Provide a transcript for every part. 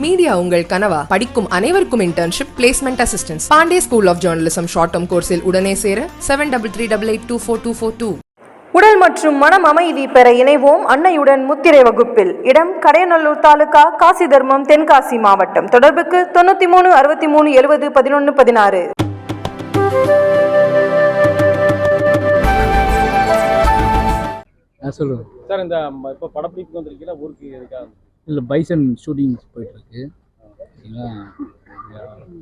Media உங்கள் கனவா? படிக்கும் அனைவருக்கும் internship placement assistance Pandey school of journalism short term கோர்ஸில் உடனே சேர seven double three double eight two four two four two உடல் மற்றும் மனம் அமைதி பெற இணைவோம் அன்னையுடன் முத்திரை வகுப்பில். இடம் கடையநல்லூர் தாலுகா காசி தர்மம் தென்காசி மாவட்டம். தொடர்புக்கு தொண்ணூற்றி மூணு அறுபத்தி மூணு எழுபது பதினொன்று பதினாறு சொல்லுவேன். சார் இந்த இப்போ படப்பிடிப்புக்கு வந்திருக்கீங்களா? ஊருக்கு இருக்கா இல்லை பைசன் ஷூட்டிங் போயிட்டுருக்கு. சரிங்களா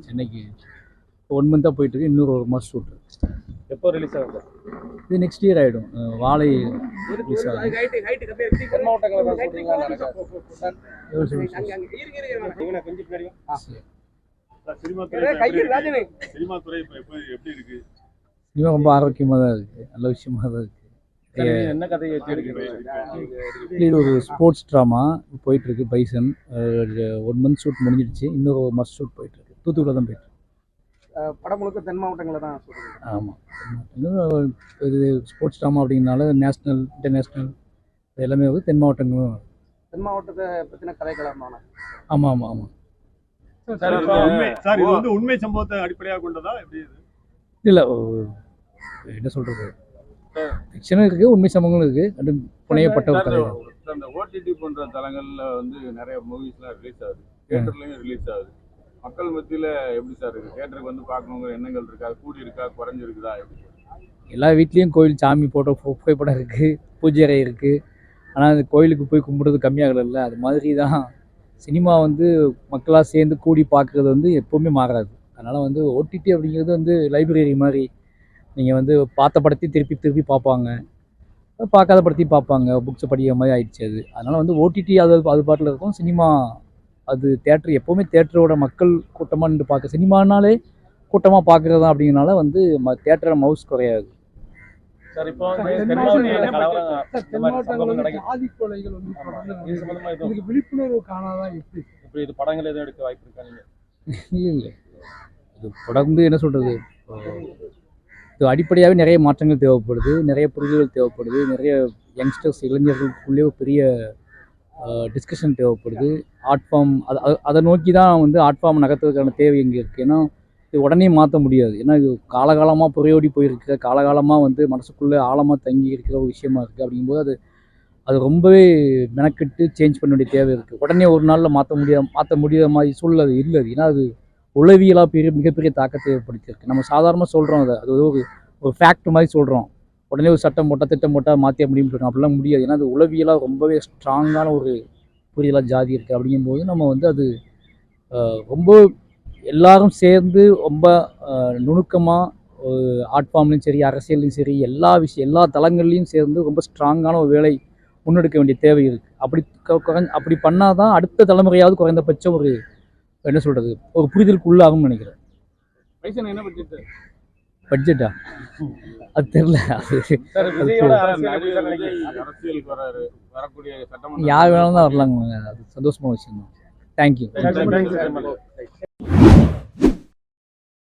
சென்னைக்கு ஒன் மந்த்தாக போயிட்டுருக்கு. இன்னொரு ஒரு மாதம் ஷூட் எப்போ ரிலீஸ் ஆகும்? சார் இது நெக்ஸ்ட் இயர் ஆகிடும் வாழை ரிலீஸ் ஆகும். சினிமா துறை இப்ப எப்படி இருக்கு? சினிமா துறை இப்ப எப்ப- எப்படி இருக்கு? சினிமா ரொம்ப ஆரோக்கியமாக தான் இருக்குது நல்ல விஷயமா தான் இருக்குது என்ன கதையை வச்சு எடுக்கிறீங்க? இது ஒரு ஸ்போர்ட்ஸ் ட்ராமா போயிட்டுருக்கு பைசன். ஒன் மந்த் ஷூட் முடிஞ்சிடுச்சு இன்னொரு ஒரு மாதம் ஷூட் போயிட்டுருக்கு. தூத்துக்குள்ள தான் போயிட்டு படம் முழுக்க தென் மாவட்டங்களில் தான் ஆமாம் இன்னும் இது ஸ்போர்ட்ஸ் ட்ராமா அப்படிங்கனால நேஷ்னல் இன்டர்நேஷ்னல் எல்லாமே வந்து தென் மாவட்டங்களும் தென் மாவட்டத்தை பற்றின கதைக்களமான ஆமாம் ஆமாம் ஆமாம் சார் இது வந்து உண்மை சம்பவத்தை அடிப்படையாக கொண்டதா? எப்படி இல்லை என்ன சொல்கிறது ஃபிக்ஷனும் இருக்குது உண்மை சம்பவங்களும் இருக்குது அது புனையப்பட்ட ஒரு கதை. அந்த ஓடிடி போன்ற தளங்கள்ல வந்து நிறைய மூவிஸ்லாம் ரிலீஸ் ஆகுது. தியேட்டர்லயும் ரிலீஸ் ஆகுது. மக்கள் மத்தியில எப்படி சார் இருக்கு? தியேட்டருக்கு வந்து பார்க்கணுங்கிற எண்ணங்கள் இருக்கா? கூடி இருக்கா? குறைஞ்சிருக்குதா? எப்படி எல்லா வீட்லேயும் கோயில் சாமி போட்டோ புகைப்படம் இருக்குது பூஜை அறை இருக்குது ஆனால் அந்த கோயிலுக்கு போய் கும்பிடுறது கம்மியாகலைல்ல. அது மாதிரி தான் சினிமா வந்து மக்களாக சேர்ந்து கூடி பார்க்குறது வந்து எப்போவுமே மாறாது. அதனால் வந்து ஓடிடி அப்படிங்கிறது வந்து லைப்ரரி மாதிரி நீங்கள் வந்து பார்த்த படத்தையும் திருப்பி திருப்பி பார்ப்பாங்க. பார்க்காத படத்தையும் பார்ப்பாங்க. புக்ஸை படிக்கிற மாதிரி ஆயிடுச்சு அது. அதனால் வந்து ஓடிடி அது அது பாட்டில் இருக்கும். சினிமா அது தேட்டர் எப்போவுமே தேட்டரோட மக்கள் கூட்டமாக நின்று பார்க்க சினிமானாலே கூட்டமாக பார்க்குறது தான் அப்படிங்கிறனால வந்து ம தேட்டரோட மவுஸ் குறையாது. சார் இப்போ விழிப்புணர்வு காணாதான் எப்படி? இப்படி இது படங்கள் எதுவும் எடுக்க வாய்ப்பு இருக்கா இல்லை இல்லை. இது தொடர்ந்து என்ன சொல்கிறது இது அடிப்படையாகவே நிறைய மாற்றங்கள் தேவைப்படுது நிறைய புரிதல்கள் தேவைப்படுது நிறைய யங்ஸ்டர்ஸ் இளைஞர்களுக்குள்ளே பெரிய டிஸ்கஷன் தேவைப்படுது. ஆர்ட் ஃபார்ம் அதை அதை- அதை நோக்கி தான் வந்து ஆர்ட் ஃபார்ம் நகர்த்துறதுக்கான தேவை இங்கே இருக்குது ஏன்னா இது உடனே மாற்ற முடியாது. ஏன்னா இது காலகாலமாக புறையோடி போயிருக்கிற காலகாலமாக வந்து மனசுக்குள்ளே ஆழமாக தங்கி இருக்கிற ஒரு விஷயமா இருக்குது அப்படிங்கும்போது அது அது ரொம்பவே மெனக்கெட்டு சேஞ்ச் பண்ண வேண்டிய தேவை இருக்குது உடனே ஒரு நாளில் மாற்ற முடியாத மாற்ற முடியாத மாதிரி சூழல் அது இல்லை அது. ஏன்னா அது உளவியலாக பெரிய மிகப்பெரிய தாக்கத்தை ஏற்படுத்தியிருக்கு. நம்ம சாதாரணமாக சொல்கிறோம் அதை. அது ஒரு ஒரு ஃபேக்ட் மாதிரி சொல்கிறோம் உடனே ஒரு சட்டம் போட்டால் திட்டம் போட்டால் மாற்றிய முடியும் சொல்கிறோம் அப்படிலாம் முடியாது. ஏன்னா அது உளவியலாக ரொம்பவே ஸ்ட்ராங்கான ஒரு புரியலாக ஜாதி இருக்குது அப்படிங்கும்போது நம்ம வந்து அது ரொம்ப எல்லாரும் சேர்ந்து ரொம்ப நுணுக்கமாக ஆர்ட் ஃபார்ம்லையும் சரி அரசியல்லையும் சரி எல்லா விஷயம் எல்லா தளங்கள்லையும் சேர்ந்து ரொம்ப ஸ்ட்ராங்கான ஒரு வேலை முன்னெடுக்க வேண்டிய தேவை இருக்குது அப்படி கு- குறைஞ்ச அப்படி பண்ணால் தான் அடுத்த தலைமுறையாவது குறைந்தபட்சம் ஒரு என்ன சொல்கிறது ஒரு புரிதலுக்கு உள்ளாகும்னு நினைக்கிறேன் என்ன பட்ஜெட் பட்ஜெட்டா அது தெரில யார் வேணாலும் தான் வரலாங்க. அது சந்தோஷமான விஷயம் தான் தேங்க்யூ